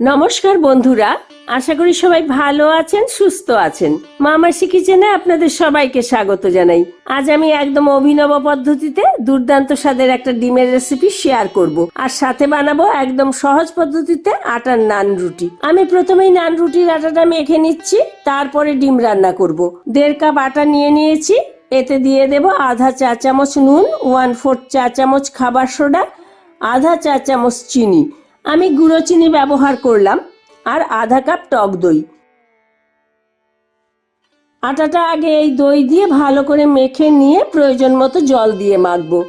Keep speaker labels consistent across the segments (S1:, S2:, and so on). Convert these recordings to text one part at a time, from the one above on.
S1: নমস্কার বন্ধুরা, আশা করি সবাই ভালো আছেন, সুস্থ আছেন। মামাসি কিচেনে আপনাদের সবাইকে স্বাগত জানাই। আজ আমি একদম অভিনব পদ্ধতিতে দুর্দান্ত স্বাদের একটা ডিমের রেসিপি শেয়ার করব। আর সাথে বানাবো একদম সহজ পদ্ধতিতে আটার নান রুটি। আমি প্রথমেই নান রুটির আটাটা মেখে নিচ্ছি, তারপরে ডিম রান্না করব। দেড় কাপ আটা নিয়ে নিয়েছি, এতে দিয়ে দেব আধা চা চামচ নুন ওয়ান ফোর্থ চা চামচ খাবার সোডা, আধা চা চামচ চিনি। আমি গুঁড়ো চিনি ব্যবহার করলাম আর আধা কাপ টক দই। আটাটা আগে এই দই দিয়ে ভালো করে মেখে নিয়ে প্রয়োজন মতো জল দিয়ে মাখবো।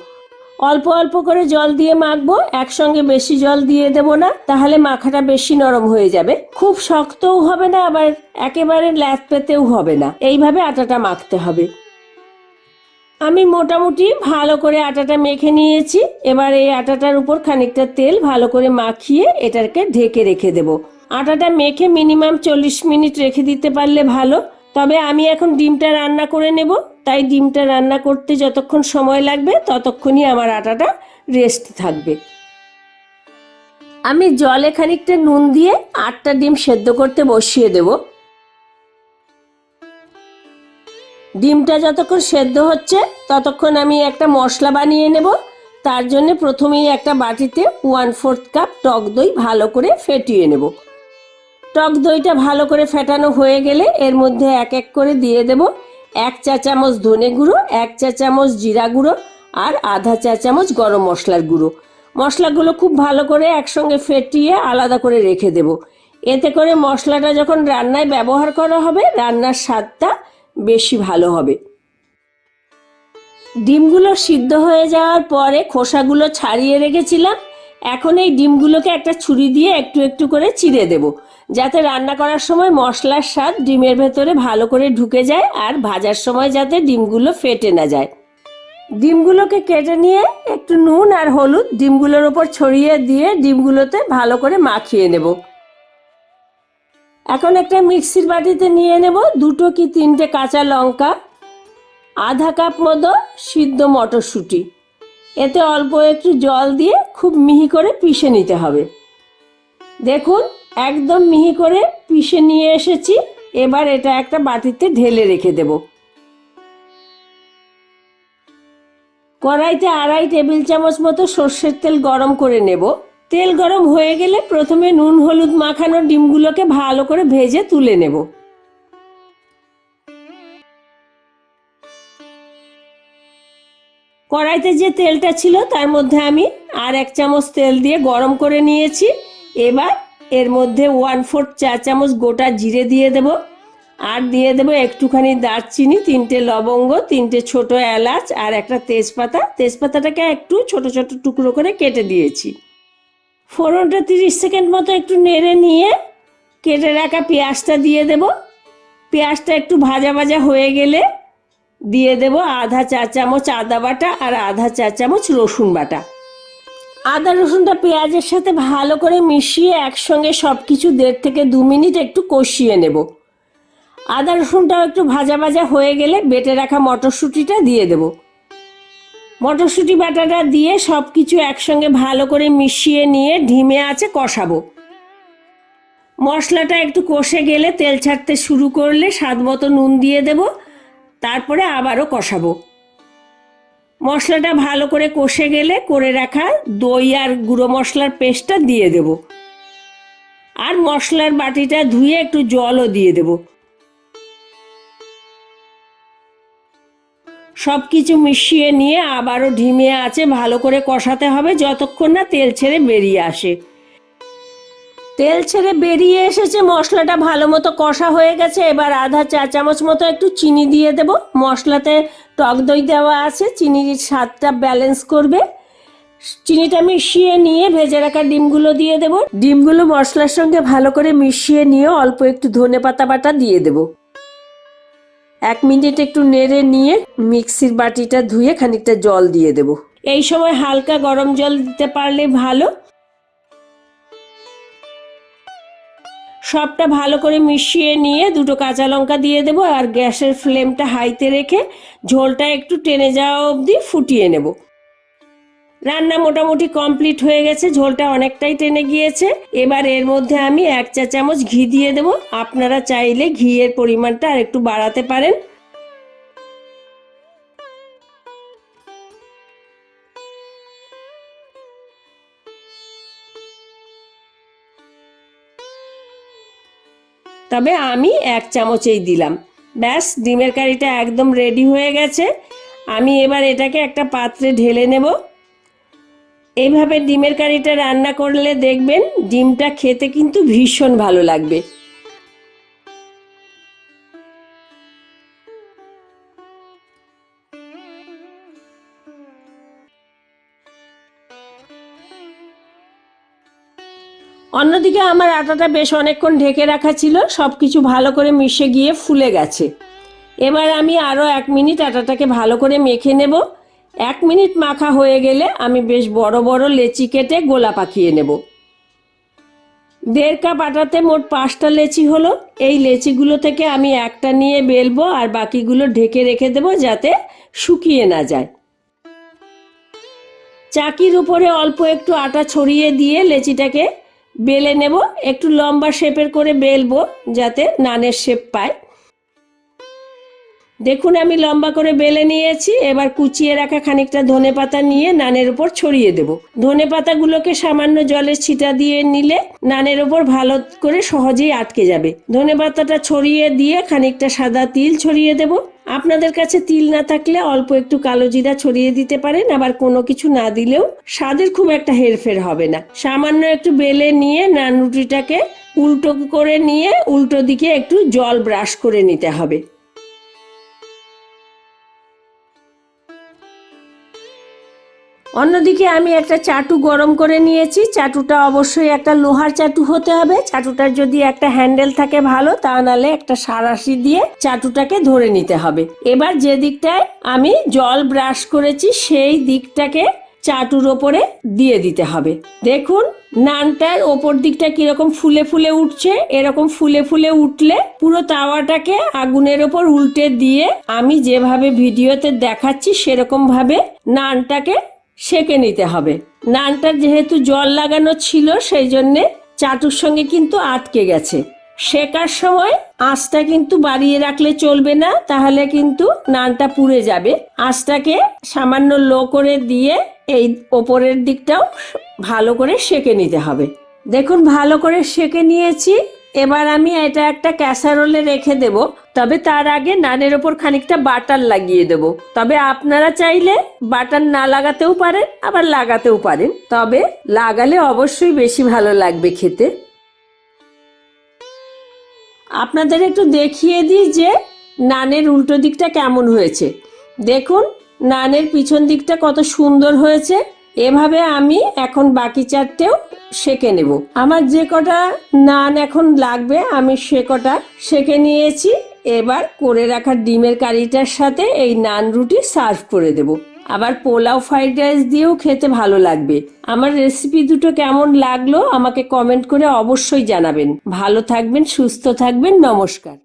S1: অল্প অল্প করে জল দিয়ে মাখবো, একসঙ্গে বেশি জল দিয়ে দেব না, তাহলে মাখাটা বেশি নরম হয়ে যাবে। খুব শক্তও হবে না, আবার একেবারে ল্যাথ পেতেও হবে না। এইভাবে আটাটা মাখতে হবে। আমি মোটামুটি ভালো করে আটাটা মেখে নিয়েছি। এবার এই আটাটার উপর খানিকটা তেল ভালো করে মাখিয়ে এটাকে ঢেকে রেখে দেব। আটাটা মেখে মিনিমাম চল্লিশ মিনিট রেখে দিতে পারলে ভালো। তবে আমি এখন ডিমটা রান্না করে নেব। তাই ডিমটা রান্না করতে যতক্ষণ সময় লাগবে, ততক্ষণই আমার আটাটা রেস্ট থাকবে। আমি জলে খানিকটা নুন দিয়ে আটটা ডিম সেদ্ধ করতে বসিয়ে দেবো। ডিমটা যতক্ষণ সেদ্ধ হচ্ছে, ততক্ষণ আমি একটা মশলা বানিয়ে নেব। তার জন্য প্রথমেই একটা বাটিতে ওয়ান ফোর্থ কাপ টক দই ভালো করে ফেটিয়ে নেব। টক দইটা ভালো করে ফেটানো হয়ে গেলে এর মধ্যে এক এক করে দিয়ে দেব এক চা চামচ ধনে গুঁড়ো, এক চা চামচ জিরা গুঁড়ো আর আধা চা চামচ গরম মশলার গুঁড়ো। মশলাগুলো খুব ভালো করে একসঙ্গে ফেটিয়ে আলাদা করে রেখে দেব। এতে করে মশলাটা যখন রান্নায় ব্যবহার করা হবে, রান্নার স্বাদটা বেশি ভালো হবে। ডিমগুলো সিদ্ধ হয়ে যাওয়ার পরে খোসাগুলো ছাড়িয়ে রেখেছিলাম। এখন এই ডিমগুলোকে একটা ছুরি দিয়ে একটু একটু করে চিড়ে দেব, যাতে রান্না করার সময় মশলার স্বাদ ডিমের ভেতরে ভালো করে ঢুকে যায় আর ভাজার সময় যাতে ডিমগুলো ফেটে না যায়। ডিমগুলোকে কেটে নিয়ে একটু নুন আর হলুদ ডিমগুলোর ওপর ছড়িয়ে দিয়ে ডিমগুলোতে ভালো করে মাখিয়ে নেব। এখন একটা মিক্সির বাটিতে নিয়ে নেব দুটো কি তিনটে কাঁচা লঙ্কা, আধা কাপ মতো সিদ্ধ মটরশুঁটি। এতে অল্প একটু জল দিয়ে খুব মিহি করে পিষে নিতে হবে। দেখুন, একদম মিহি করে পিষে নিয়ে এসেছি। এবার এটা একটা বাটিতে ঢেলে রেখে দেব। কড়াইতে আড়াই টেবিল চামচ মতো সর্ষের তেল গরম করে নেব। তেল গরম হয়ে গেলে প্রথমে নুন, হলুদ মাখানো ডিমগুলোকে ভালো করে ভেজে তুলে নেব। কড়াইতে যে তেলটা ছিল তার মধ্যে আমি আর এক চামচ তেল দিয়ে গরম করে নিয়েছি। এবার এর মধ্যে ওয়ান ফোর্থ চা চামচ গোটা জিরে দিয়ে দেব। আর দিয়ে দেবো একটুখানি দারচিনি, তিনটে লবঙ্গ, তিনটে ছোট এলাচ আর একটা তেজপাতা। তেজপাতাটাকে একটু ছোট ছোট টুকরো করে কেটে দিয়েছি। ফোড়নটা তিরিশ সেকেন্ড মতো একটু নেড়ে নিয়ে কেটে রাখা পেঁয়াজটা দিয়ে দেব। পেঁয়াজটা একটু ভাজা ভাজা হয়ে গেলে দিয়ে দেব আধা চা চামচ আদা বাটা আর আধা চা চামচ রসুন বাটা। আদা রসুনটা পেঁয়াজের সাথে ভালো করে মিশিয়ে একসঙ্গে সব কিছু দেড় থেকে দু মিনিট একটু কষিয়ে নেব। আদা রসুনটাও একটু ভাজা ভাজা হয়ে গেলে বেটে রাখা মটরশুঁটিটা দিয়ে দেবো। মটরশুঁটি বাটাটা দিয়ে সব কিছু একসঙ্গে ভালো করে মিশিয়ে নিয়ে ঢিমে আছে কষাবো। মশলাটা একটু কষে গেলে তেল ছাড়তে শুরু করলে স্বাদ মতো নুন দিয়ে দেব, তারপরে আবারও কষাবো। মশলাটা ভালো করে কষে গেলে করে রাখা দই আর গুঁড়ো মশলার পেস্টটা দিয়ে দেব। আর মশলার বাটিটা ধুয়ে একটু জলও দিয়ে দেবো। সব কিছু মিশিয়ে নিয়ে আবারও ঢিমে আছে, ভালো করে কষাতে হবে যতক্ষণ না তেল ছেড়ে বেরিয়ে আসে। তেল ছেড়ে বেরিয়ে এসেছে, মশলাটা ভালো মতো কষা হয়ে গেছে। এবার আধা চা চামচ মতো একটু চিনি দিয়ে দেব। মশলাতে টক দই দেওয়া আছে, চিনির স্বাদটা ব্যালেন্স করবে। চিনিটা মিশিয়ে নিয়ে ভেজে রাখা ডিমগুলো দিয়ে দেব। ডিমগুলো মশলার সঙ্গে ভালো করে মিশিয়ে নিয়ে অল্প একটু ধনে পাতা বাটা দিয়ে দেবো। এক মিনিট একটু নেড়ে নিয়ে মিক্সির বাটিটা ধুয়ে খানিকটা জল দিয়ে দেব। এই সময় হালকা গরম জল দিতে পারলে ভালো। সবটা ভালো করে মিশিয়ে নিয়ে দুটো কাঁচা লঙ্কা দিয়ে দেবো আর গ্যাসের ফ্লেমটা হাইতে রেখে ঝোলটা একটু টেনে যাওয়া অবধি ফুটিয়ে নেব। রান্না মোটামুটি কমপ্লিট হয়ে গেছে, ঝোলটা অনেকটাই টেনে গিয়েছে। এবার এর মধ্যে আমি এক চা চামচ ঘি দিয়ে দেবো। আপনারা চাইলে ঘিয়ের পরিমাণটা আর একটু বাড়াতে পারেন। তবে আমি এক চামচেই দিলাম। ব্যাস, ডিমের কারিটা একদম রেডি হয়ে গেছে। আমি এবার এটাকে একটা পাত্রে ঢেলে নেব। এইভাবে ডিমের কারিটা রান্না করলে দেখবেন ডিমটা খেতে কিন্তু ভীষণ ভালো লাগবে। অন্যদিকে আমার আটাটা বেশ অনেকক্ষণ ঢেকে রাখা ছিল সব কিছু ভালো করে মিশে গিয়ে ফুলে গেছে। এবার আমি আরও এক মিনিট আটাটাকে ভালো করে মেখে নেব। এক মিনিট মাখা হয়ে গেলে আমি বেশ বড় বড় লেচি কেটে গোলা পাকিয়ে নেব। দেড় কাপ আটাতে মোট পাঁচটা লেচি হলো। এই লেচিগুলো থেকে আমি একটা নিয়ে বেলবো আর বাকিগুলো ঢেকে রেখে দেবো যাতে শুকিয়ে না যায়। চাকির উপরে অল্প একটু আটা ছড়িয়ে দিয়ে লেচিটাকে বেলে নেব। একটু লম্বা শেপের করে বেলবো যাতে নানের শেপ পায়। দেখুন, আমি লম্বা করে বেলে নিয়েছি, এবার কুচিয়ে রাখা খানিকটা ধনে পাতা নিয়ে নানের উপর ছড়িয়ে দেব। ধনে পাতাগুলোকে সামান্য জলের ছিটা দিয়ে নিলে নানের উপর ভালো করে সহজেই আটকে যাবে। ধনে পাতাটা ছড়িয়ে দিয়ে খানিকটা সাদা তিল ছড়িয়ে দেব। আপনাদের কাছে তিল না থাকলে অল্প একটু কালো জিরা ছড়িয়ে দিতে পারেন, আবার কোনো কিছু না দিলেও স্বাদের খুব একটা হেরফের হবে না। সামান্য একটু বেলে নিয়ে নান রুটিটাকে উল্টো করে নিয়ে উল্টো দিকে একটু জল ব্রাশ করে নিতে হবে। অন্যদিকে আমি একটা চাটু গরম করে নিয়েছি। চাটুটা অবশ্যই একটা লোহার চাটু হতে হবে। চাটুটার যদি একটা হ্যান্ডেল থাকে ভালো, তা নাহলে একটা সারাশি দিয়ে চাটুটাকে ধরে নিতে হবে। এবার যে দিকটায় আমি জল ব্রাশ করেছি, সেই দিকটাকে চাটুর ওপরে দিয়ে দিতে হবে। দেখুন, নানটার ওপর দিকটা কীরকম ফুলে ফুলে উঠছে। এরকম ফুলে ফুলে উঠলে পুরো তাওয়াটাকে আগুনের ওপর উল্টে দিয়ে আমি যেভাবে ভিডিওতে দেখাচ্ছি সেরকম ভাবে নানটাকে সেকে নিতে হবে। নানটা যেহেতু জল লাগানো ছিল, সেই জন্যে চাটুর সঙ্গে কিন্তু আটকে গেছে। শেকার সময় আঁচটা কিন্তু বাড়িয়ে রাখলে চলবে না, তাহলে কিন্তু নানটা পুড়ে যাবে। আঁচটাকে সামান্য লো করে দিয়ে এই ওপরের দিকটাও ভালো করে সেকে নিতে হবে। দেখুন, ভালো করে সেকে নিয়েছি। এবার আমি এটা একটা ক্যাসারোলে রেখে দেব। তবে তার আগে নানের ওপর খানিকটা বাটার লাগিয়ে দেব। তবে আপনারা চাইলে বাটার না লাগাতেও পারেন, আবার লাগাতেও পারেন। তবে লাগালে অবশ্যই বেশি ভালো লাগবে খেতে। আপনাদের একটু দেখিয়ে দিই যে নানের উল্টো দিকটা কেমন হয়েছে। দেখুন, নানের পিছন দিকটা কত সুন্দর হয়েছে। এভাবে আমি এখন বাকি চারটেও সেকে নেব। আমার যে কটা নান এখন লাগবে, আমি সে কটা সেকে নিয়েছি। এবার করে রাখা ডিমের কারিটার সাথে এই নান রুটি সার্ভ করে দেব। আবার পোলাও, ফ্রাইড রাইস দিয়েও খেতে ভালো লাগবে। আমার রেসিপি দুটো কেমন লাগল আমাকে কমেন্ট করে অবশ্যই জানাবেন। ভালো থাকবেন, সুস্থ থাকবেন, নমস্কার।